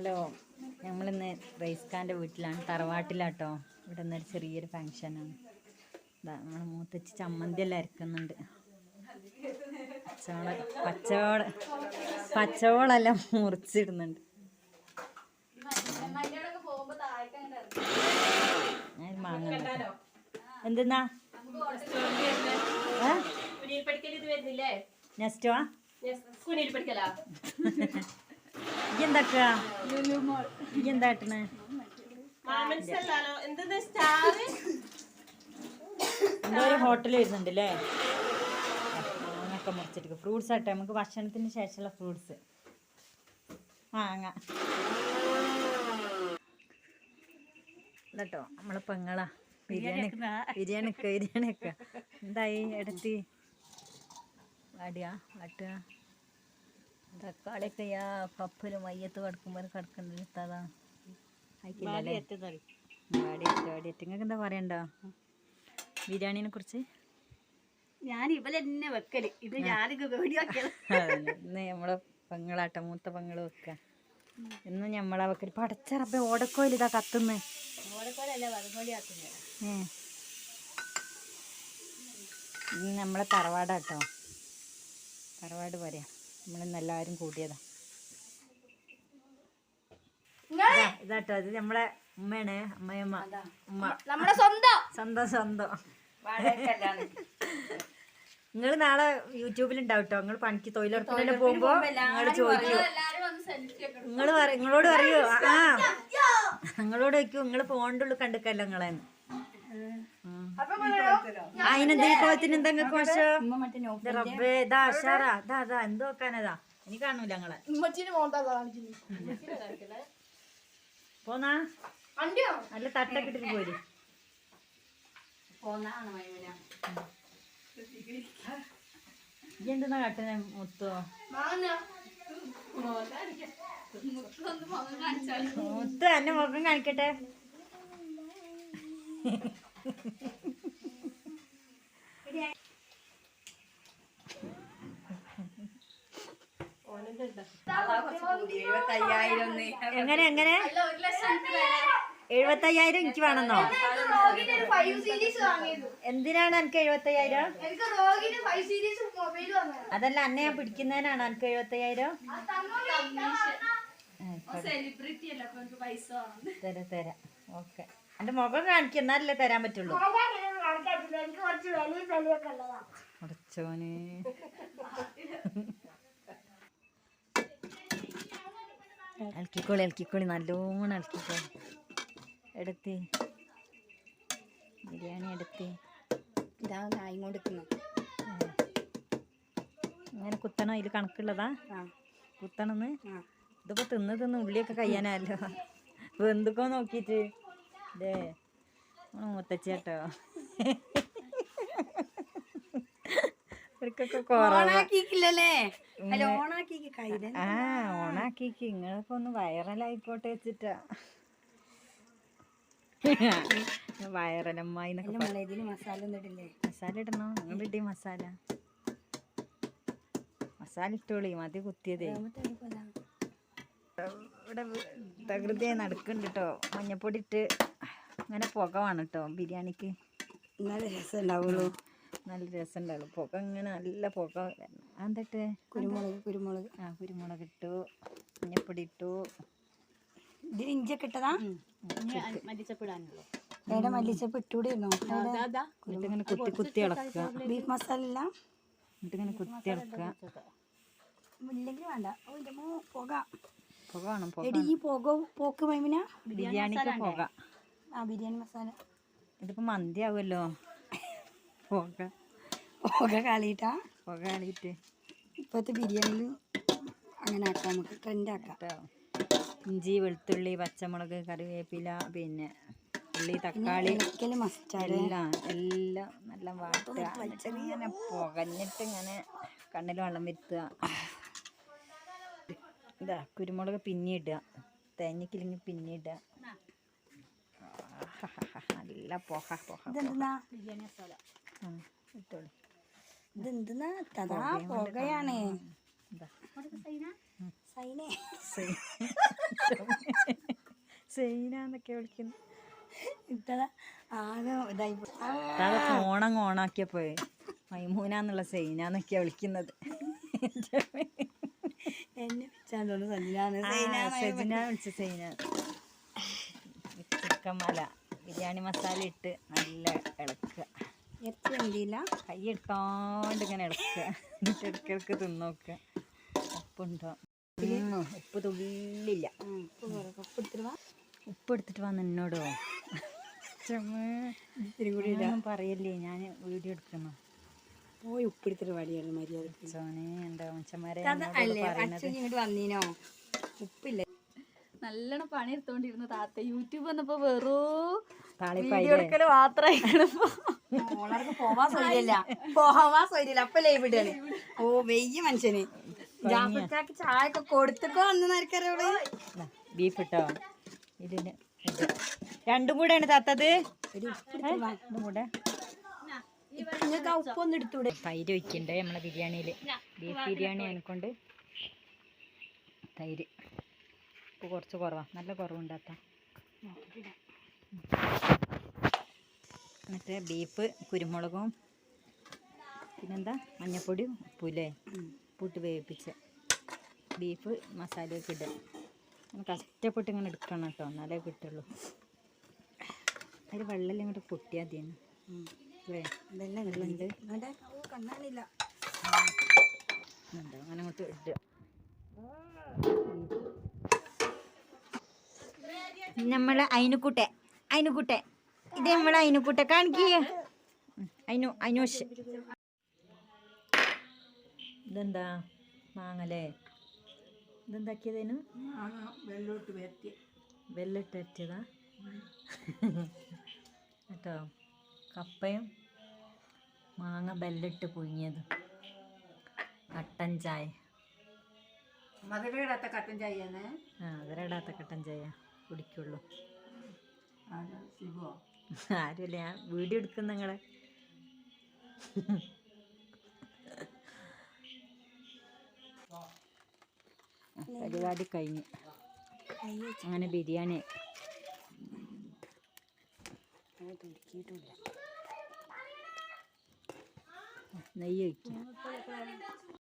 Hello ഞങ്ങളിന്ന് റൈസ്ഖാന്റെ വീട്ടിലാണ് തറവാട്ടിലാട്ടോ. ഇവിടെ നിന്നൊരു ചെറിയൊരു ഫങ്ഷനാണ് ഇതാ നമ്മൾ മൂത്തച്ച് ചമ്മന്തി എല്ലാം അരക്കുന്നുണ്ട്. പച്ചവള പച്ചവള പച്ചവളെല്ലാം മുറിച്ചിടുന്നുണ്ട്. മാങ്ങ എന്തെന്നാ? കുനിയിൽ പഠിക്കൽ എന്തോ ഒരു ഹോട്ടൽ വരുന്നുണ്ട് അല്ലേ മാങ്ങൊക്കെ ഫ്രൂട്ട്സ് ആട്ടെ നമുക്ക് ഭക്ഷണത്തിന് ശേഷമുള്ള ഫ്രൂട്ട്സ്. മാങ്ങ. കേട്ടോ നമ്മളെ പെങ്ങളാ. ബിരിയാണി ബിരിയാണി ഒക്കെ ബിരിയാണി ഒക്കെ എന്തായി എടുത്തി? വാടിയാ വാട്ടുക. തക്കാളിയൊക്കെ ആ പപ്പിൽ മയ്യത്ത് കിടക്കുമ്പോൾ വാടിയിട്ട് നിങ്ങൾക്ക് എന്താ പറയണ്ടോ? ബിരിയാണിനെ കുറിച്ച്? ഞാൻ ഇവലെന്നെ വെക്കൽ. ഇത് നമ്മളെ പെങ്ങളാട്ട മൂത്ത പെങ്ങൾ വെക്ക. ഇന്ന് ഞമ്മളെ വെക്കൽ പടച്ചറപ്പ ഓടക്കോയിൽ ഇതാ കത്തുന്ന്. നമ്മളെ തറവാടാട്ടോ. തറവാട് പറയാ നമ്മളിന്ന് എല്ലാവരും കൂടിയതാ ഇതാ, ഇതാട്ടോ ഇത് നമ്മളെ ഉമ്മയാണ് അമ്മയമ്മ ഉമ്മ. നമ്മുടെ സ്വന്തം. സ്വന്തം സ്വന്തം. നിങ്ങൾ നാളെ യൂട്യൂബിൽ ഉണ്ടാവും കേട്ടോ നിങ്ങൾ പണിക്ക് തൊഴിലുറപ്പിനെല്ലാം പോകുമ്പോ നിങ്ങൾ ചോദിക്കൂ. നിങ്ങൾ നിങ്ങളോട് പറയൂ. ആ നിങ്ങളോട് ചോദിക്കൂ നിങ്ങൾ പോകണ്ടുള്ളൂ കണ്ടിക്കല്ലോ നിങ്ങളെ അതിനെന്താ കോലത്തിന് എന്തെങ്കിലും കോശം? റബ്ബേ ഇതാ അഷാറാ ഇതാ ഇതാ എന്ത് നോക്കാനതാ എനിക്ക് കാണൂല ഞങ്ങളെ. പോന്നാ? നല്ല തട്ടൊക്കെ ഇട്ടിട്ട് പോര്. എന്തെന്നാ കട്ടനെ മുത്തോ? മുത്ത് എന്നെ മുഖം കാണിക്കട്ടെ? എങ്ങനെ എങ്ങനെ? എഴുപത്തയ്യായിരം എനിക്ക് വേണമെന്നോ? റോഗിന് ഒരു ഫൈവ് സീരീസ് വാങ്ങിയത് എന്തിനാണ് എനിക്ക് എഴുപത്തയ്യായിരം? എനിക്ക് റോഗിന് ഫൈവ് സീരീസ് മൊബൈൽ വന്നത് അതല്ല അന്നെ ഞാൻ പിടിക്കുന്നതിനാണ് എനിക്ക് എഴുപത്തയ്യായിരം? സെലിബ്രിറ്റി അല്ല അപ്പൊ പൈസ വേണം തരാം തരാം. ഓക്കെ. എന്റെ മുഖം കാണിക്കും എന്നാലല്ലേ തരാൻ പറ്റുള്ളൂ. എനിക്ക് കുറച്ച് വലിയ വിലയൊക്കെ ഉള്ളതാണ് അടച്ചോന് ഇളക്കിക്കോളി ഇളക്കിക്കോളി നല്ലോണം ഇളക്കിക്കോളി എടുത്ത്. ബിരിയാണി എടുത്ത്. ഇതാ കായും കൊടുക്കുന്നു ഇങ്ങനെ കുത്തണം അതിൽ കണക്കുള്ളതാ. കുത്തണമെന്ന് ഇതിപ്പോ തിന്ന് തിന്ന് ഉള്ളിയൊക്കെ കഴിയാനല്ലോ വെന്തുക്കോ നോക്കിയിട്ട്. ഇതേ മുത്തച്ചേട്ടോ ഓണാക്കിക്കില്ലല്ലേ? അല്ല ഓണാക്കിക്ക് കയ്യിൽ ആ ഓണാക്കിക്ക്. ഇങ്ങളൊക്കെ ഒന്ന് വൈറലായിക്കോട്ടെ വെച്ചിട്ടാ. മസാല മസാല ഇടണോ? നിങ്ങൾ മസാല. മസാല ഇട്ടോളി മതി കുത്തിയതേ. ഇവിടെ തകൃതിയായി നടക്കുന്നുണ്ട് കേട്ടോ മഞ്ഞപ്പൊടി ഇട്ട് അങ്ങനെ പുക വേണം കേട്ടോ ബിരിയാണിക്ക്. നല്ല രസം ഉണ്ടാവുള്ളൂ നല്ല രസമുണ്ടാവും ഉണ്ടാവുള്ളൂ പുക ഇങ്ങനെ നല്ല പുക വരണം എന്നിട്ട് കുരുമുളക് കുരുമുളക്. ആ കുരുമുളക് ഇട്ടു. മഞ്ഞപ്പൊടി ഇട്ടു. ഇതിന് ഇഞ്ചൊക്കെ ഇട്ടതാ? മല്ലിച്ചപ്പിടാനുള്ളൂ. വേറെ മല്ലിച്ചപ്പ് ഇട്ടൂടെയാണോ എന്നിട്ട് ഇങ്ങനെ കുത്തി കുത്തി ഇളക്കുക. ബീഫ് മസാല ഇല്ല എന്നിട്ട് ഇങ്ങനെ കുത്തി ഇളക്കുക. ഇല്ലെങ്കിൽ വേണ്ട. ഓ എന്റെ മോ പുക. പുക വേണം പുക എടി ഈ പുക പോക്ക് മൈമിന? ബിരിയാണിക്ക് പുക. ആ ബിരിയാണി മസാല. ഇതിപ്പോ മന്തി ആവുമല്ലോ പുക. ഓക്കെ കളിയിട്ടാ? ഓക്കെ ആളിയിട്ട് ഇപ്പോഴത്തെ ബിരിയാണിയിൽ അങ്ങനെ ആക്കാം നമുക്ക് ട്രെൻഡ് ആക്കാം ഇഞ്ചി വെളുത്തുള്ളി പച്ചമുളക് കറിവേപ്പില പിന്നെ ഉള്ളി തക്കാളി. എല്ലാം എല്ലാം നല്ല വാട്ടുക ഇങ്ങനെ പുകഞ്ഞിട്ട് ഇങ്ങനെ കണ്ണിൽ വെള്ളം വരുത്തുക. ഇതാ കുരുമുളക് പിന്നെ ഇടുക. തേങ്ങക്കില്ലെങ്കിൽ പിന്നെ ഇടുക. ആഹാഹാഹാ, നല്ല പുക പുക ബിരിയാണി ആ, ഇട്ടോളി. ഇതെന്തെന്നാ തഥാ പുകയാണ്. സൈനന്നൊക്കെ വിളിക്കുന്നു. ഇത്തത ആകെ ഇതായി അതാ ഫോണങ്ങ് ഓണാക്കിയപ്പോ മൈമൂന എന്നുള്ള സൈനാന്നൊക്കെയാ വിളിക്കുന്നത്. എന്നെ വെച്ചാൽ സജിനാണ് സജിന വിളിച്ച സൈന. ചിക്കൻ മല. ബിരിയാണി മസാല ഇട്ട് നല്ല ഇളക്കുക. എത്ര എന്തില്ല കൈ എടുക്കാണ്ട് ഇങ്ങനെ ഇളക്കുക എന്നിട്ട് ഇടയ്ക്കിടയ്ക്ക് തിന്നോക്കുക ഉപ്പുണ്ടോ ഉപ്പ് തുള്ളില്ല. ഉപ്പ് എടുത്തിട്ട് വന്ന് എന്നോടോ? ഒന്നും പറയല്ലേ ഞാൻ വീഡിയോ എടുക്കുന്നു. പോയി ഉപ്പിടുത്തിട്ട് വടിയാണ് മര്യാദ ഉപ്പില്ല? നല്ലോണം പണി എടുത്തോണ്ടിരുന്നു താത്ത. യൂട്യൂബ് വന്നപ്പോ വെറും വീഡിയോ എടുക്കൽ മാത്രമായി മോളർക്ക് പോവാൻ സൗകര്യമില്ല. പോവാൻ സൗകര്യമില്ല. അപ്പൊ ലൈവ് ഇടാണ് ഓ വെയ്യ മനുഷ്യന്. ജാഫർക്കാക്ക് ചായ ഒക്കെ കൊടുത്തക്കോ അന്ന് നരക്കറിയോൾ ബീഫ് ഇട്ടോ? ഇതിന് ഇത്. രണ്ടും കൂടെയാണ് താത്തത്? രണ്ടും കൂടെ? നിങ്ങൾക്ക് ഉപ്പൊന്നും എടുത്തൂടെ തൈര് ഒഴിക്കണ്ടേ നമ്മളെ ബിരിയാണിയിൽ ബീഫ് ബിരിയാണി അതിനെക്കൊണ്ട് തൈര്. ഉപ്പ് കുറച്ച് കുറവാ. നല്ല കുറവുണ്ടാത്ത എന്നിട്ട് ബീഫ് കുരുമുളകും പിന്നെന്താ? മഞ്ഞപ്പൊടിയും ഉപ്പുല്ലേ? ഉപ്പിട്ട് വേവിപ്പിച്ച ബീഫ് മസാലയൊക്കെ ഇടുക കഷ്ടപ്പെട്ട് ഇങ്ങനെ എടുക്കണം കേട്ടോ. എന്നാലേ കിട്ടുള്ളൂ. അതിൽ വെള്ളം ഇങ്ങോട്ട് പൊട്ടിയാൽ മതിയാണ് അല്ലേ? ഇതെല്ലാം വെള്ളമുണ്ട് കണ്ണാണില്ല ഉണ്ട് അങ്ങനെ അങ്ങോട്ട് ഇടുക അയിനുക്കുട്ടെ അയിനുക്കുട്ടെ ഇത് നമ്മളെ അയിനുക്കുട്ട കാണിക്കുക അയിനു അയിനോഷ്. ഇതെന്താ? മാങ്ങലേ ഇതെന്താക്കിയതേനു? വെല്ലിട്ട് അരച്ചതാ കേട്ടോ? കപ്പയും മാങ്ങ ബെല്ലിട്ട് പുഴിഞ്ഞത് കട്ടൻ ചായ. മധുരയിടാത്ത കട്ടൻ ചായ ആ മധുരയിടാത്ത കട്ടൻ ചായ കുടിക്കുള്ളൂ. ശിവോ? ആരുമില്ല ഞാൻ വീഡിയോ എടുക്കും നിങ്ങളെ. പരിപാടി കഴിഞ്ഞു. അങ്ങനെ ബിരിയാണി. നെയ്യ് വയ്ക്കുക